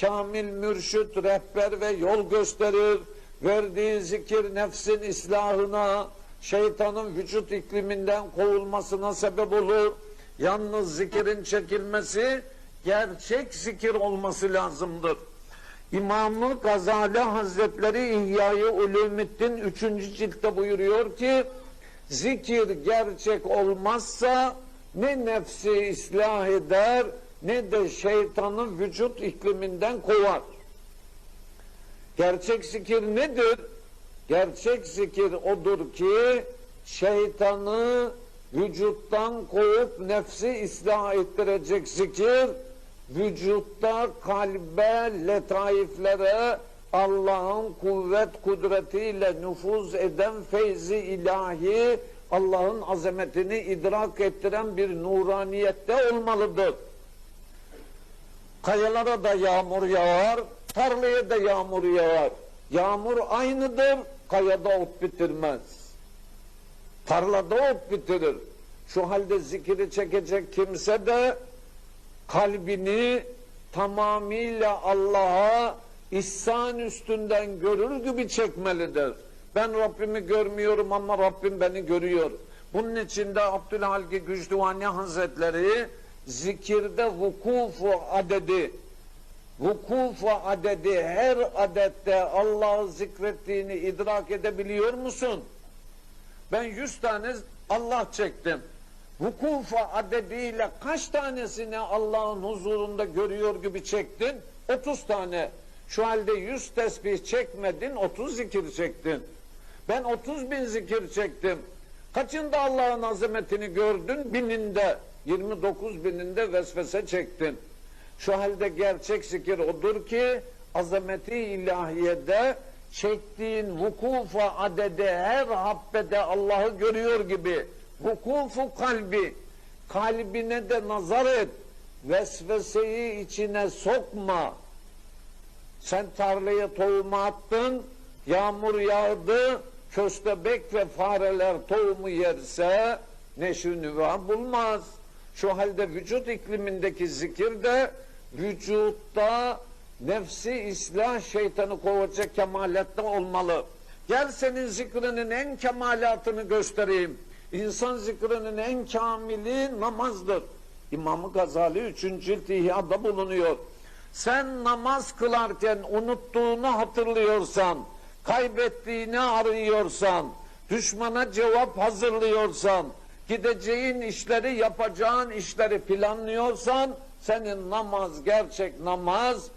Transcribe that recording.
kamil mürşit, rehber ve yol gösterir. Verdiği zikir nefsin islahına, şeytanın vücut ikliminden kovulmasına sebep olur. Yalnız zikirin çekilmesi gerçek zikir olması lazımdır. İmamı Gazali Hazretleri İhya-i Ulumuddin 3. ciltte buyuruyor ki zikir gerçek olmazsa ne nefsi ıslah eder ne de şeytanı vücut ikliminden kovar. Gerçek zikir nedir? Gerçek zikir odur ki şeytanı vücuttan kovup nefsi ıslah ettirecek zikir vücutta kalbe, letaiflere Allah'ın kuvvet kudretiyle nüfuz eden feyzi ilahi Allah'ın azametini idrak ettiren bir nuraniyette olmalıdır. Kayalara da yağmur yağar, tarlaya da yağmur yağar. Yağmur aynıdır, kayada ot bitirmez. Tarlada ot bitirir. Şu halde zikiri çekecek kimse de kalbini tamamıyla Allah'a ihsan üstünden görür gibi çekmelidir. Ben Rabbimi görmüyorum ama Rabbim beni görüyor. Bunun için de Abdülhalki Güçlüvani Hazretleri zikirde vukufu adedi vukufu adedi her adette Allah'ı zikrettiğini idrak edebiliyor musun? Ben yüz tane Allah çektim. Vukufa adediyle kaç tanesini Allah'ın huzurunda görüyor gibi çektin? 30 tane. Şu halde 100 tesbih çekmedin, 30 zikir çektin. Ben 30 bin zikir çektim. Kaçında Allah'ın azametini gördün? Bininde, 29 bininde vesvese çektin. Şu halde gerçek zikir odur ki azameti ilahiyede çektiğin vukufa adede her habbede Allah'ı görüyor gibi. Vukufu kalbi. Kalbine de nazar et. Vesveseyi içine sokma. Sen tarlaya tohumu attın yağmur yağdı köstebek ve fareler tohumu yerse neşü nüva bulmaz şu halde vücut iklimindeki zikir de vücutta nefsi ıslah şeytanı kovacak kemalatta olmalı. Gel senin zikrinin en kemalatını göstereyim. İnsan zikrinin en kamili namazdır. İmam-ı Gazali 3. cilt İhya'da bulunuyor. Sen namaz kılarken unuttuğunu hatırlıyorsan, kaybettiğini arıyorsan, düşmana cevap hazırlıyorsan, gideceğin işleri, yapacağın işleri planlıyorsan, senin namaz gerçek namaz